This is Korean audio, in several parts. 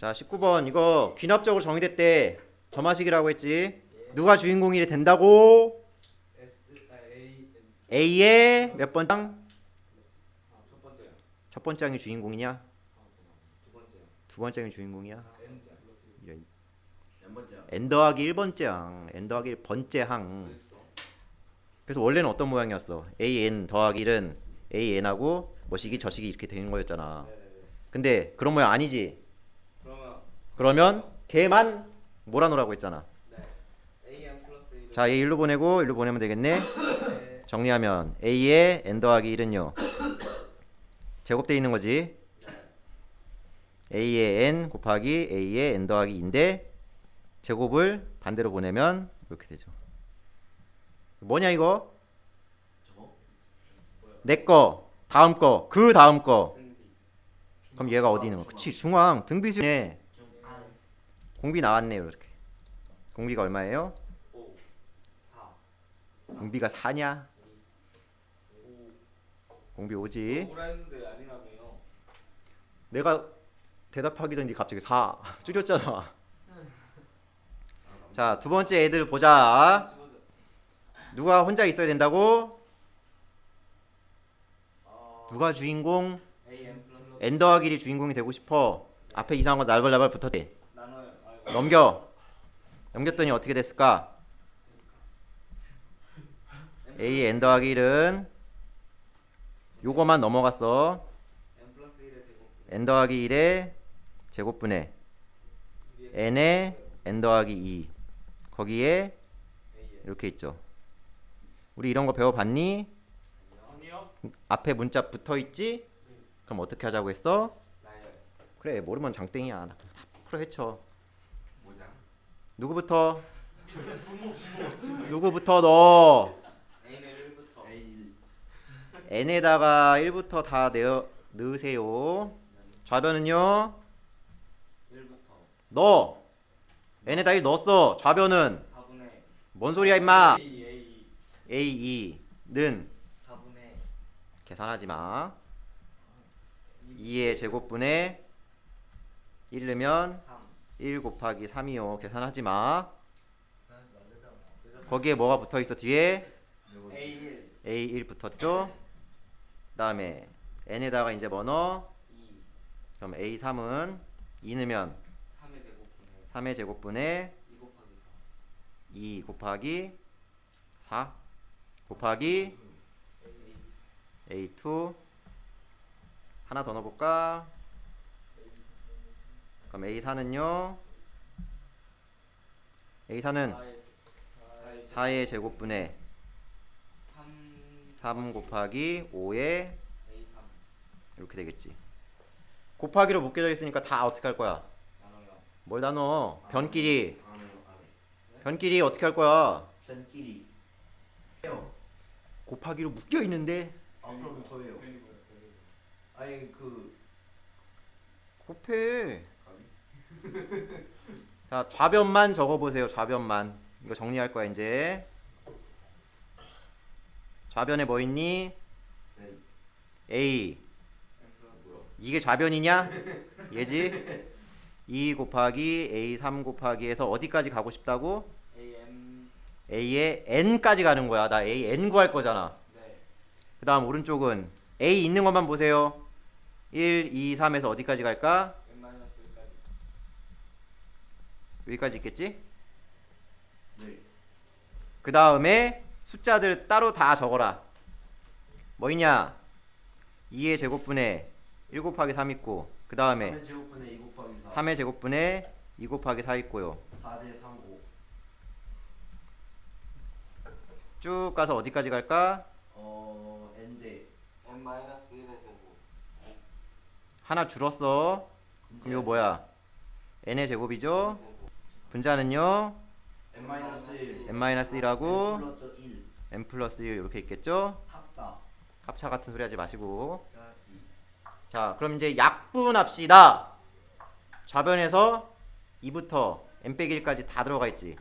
자 19번. 이거 귀납적으로 정의됐대. 점화식이라고 했지. 누가 주인공이 된다고? A의 몇 아첫 번째요. 첫 번장이 주인공이냐? 두 번째요. 두 번장이 주인공이야? 이런 n 더하기 1번장 n 더하기 1번째 항. 그래서 원래는 어떤 모양이었어? An 더하기 1은 an하고 뭐식이 저식이 이렇게 되는 거였잖아. 근데 그런 모양 아니지 그러면 걔만 몰아놓으라고 했잖아 네 A N 플러스 1. 자, 얘 일로 보내고 일로 보내면 되겠네. 네. 정리하면 a의 n 더하기 1은요. 제곱돼 있는 거지. a의 n 곱하기 a의 n 더하기 2인데 제곱을 반대로 보내면 이렇게 되죠. 뭐냐 이거? 내 거, 다음 거, 그 다음 거. 그럼 얘가 어디 있는 거? 그치 중앙 등비수네. 공비 나왔네요 이렇게. 공비가 얼마예요? 5 4 공비가 4냐? 5 공비 5지. 오라 했는데 아니라며요. 내가 대답하기 전에 갑자기 4 줄였잖아. 자, 두 번째 애들 보자. 누가 혼자 있어야 된다고? 어, 누가 주인공? N 더하기 1이 주인공이 되고 싶어. 앞에 이상한 거 날벌날벌 붙었대. 넘겨. 넘겼더니 어떻게 됐을까? a n 더하기 1은 요거만 넘어갔어. N 플러스 1의 제곱. n 더하기 1의 제곱분의 n의 n 더하기 2. 거기에. 이렇게 있죠. 우리 이런 거 배워봤니? 아니요. 앞에 문자 붙어 있지? 그럼 어떻게 하자고 했어? 그래 모르면 장땡이야. 다 풀어 헤쳐. 누구부터? 누구부터 너? A는 1부터. A n에다가 1부터 다 내어 넣으세요. 좌변은요? 1부터. 너. n에다 1 넣었어. 좌변은 4분의 뭔 소리야 임마? A A a2는 4분의 계산하지 마. 2의 제곱분에 1 넣으면 3. 1 곱하기 3이요. 계산하지 마. 거기에 뭐가 붙어 있어? 뒤에 A 1 A1 붙었죠? 그다음에 n에다가 이제 뭐 넣어? 2 그럼 A3은 2 넣으면 3의 제곱분의 3의 제곱분에 2 곱하기 2 곱하기 4 곱하기 4. A A2 하나 더 넣어볼까? 그럼 A4는요? A4는 4의 4의 제곱분에 3 3 곱하기 5의 A 3 이렇게 되겠지. 곱하기로 묶여져 있으니까 다 어떻게 할 거야? 뭘다 넣어? 변끼리. 변끼리 어떻게 할 거야? 해요. 곱하기로 묶여 있는데 아 괜히 보여. 아니 그 곱해. 자 좌변만 적어보세요. 좌변만 이거 정리할 거야 이제. 좌변에 뭐 있니? 네. A? 이게 좌변이냐? 얘지? 2 곱하기 A 3 곱하기에서 어디까지 가고 싶다고? A M A의 n까지 가는 거야. 나 A n 구할 거잖아. 네. 그 다음 오른쪽은 A 있는 것만 보세요. 1, 2, 3에서 어디까지 갈까? M 마이너스 1까지. 여기까지 있겠지? 네. 그 다음에 숫자들 따로 다 적어라. 뭐 있냐? 2의 제곱분에 1 곱하기 3 있고 그 다음에 3의 제곱분의 2 곱하기 4. 3의 제곱분에 2 곱하기 4 있고요. 4제 3 5. 쭉 가서 어디까지 갈까? 어 n제. M 마이너스 1의 제곱. 하나 줄었어. 그럼 이거 뭐야? n의 제곱이죠? 분자는요? n 마이너스 1. n-1하고 플러스 1. n 플러스 1 이렇게 있겠죠? 합다. 합차 같은 소리 하지 마시고 이. 자 그럼 이제 약분합시다 좌변에서 2부터 n 빼기 1까지 다 들어가 있지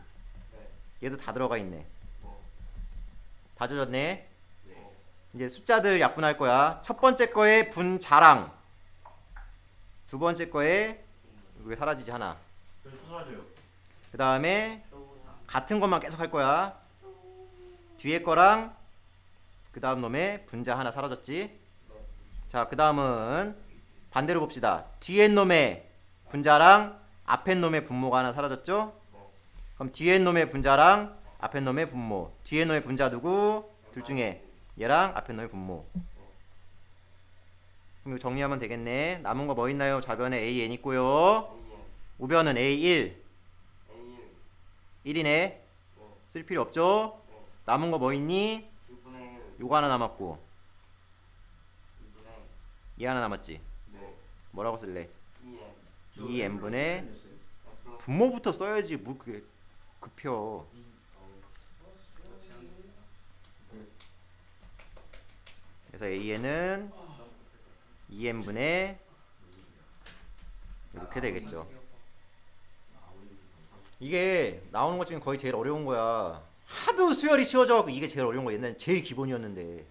네. 얘도 다 들어가 있네 뭐. 다 젖었네 네. 이제 숫자들 약분할 거야 첫 번째 거에 분자랑 두 번째 거에 이게 사라지지 하나. 사라져요. 그 다음에 또 3. 같은 것만 계속 할 거야. 뒤에 거랑 그 다음 놈의 분자 하나 사라졌지. 네. 자, 그 다음은 반대로 봅시다. 뒤에 놈의 분자랑 앞에 놈의 분모가 하나 사라졌죠? 네. 그럼 뒤에 놈의 분자랑 앞에 놈의 분모. 뒤에 놈의 분자 누구? 둘 중에 얘랑 앞에 놈의 분모. 그럼 이거 정리하면 되겠네. 남은 거 뭐 있나요? 좌변에 a n 있고요. AN. 우변은 a1. A1. 1이네. 네. 쓸 필요 없죠? 네. 남은 거 뭐 있니? 2분의 1. 요거 하나 남았고 2분의 얘 하나 남았지. 네. 뭐라고 쓸래? 2N. 저 2n 분의 네. N 플러스 분모부터 써야지 뭐 그게 급혀. 어. 그래서 an은 2n 분의 이렇게 되겠죠. 이게 나오는 것 중에 거의 제일 어려운 거야. 하도 수열이 쉬워져 이게 제일 어려운 거 옛날에 제일 기본이었는데 이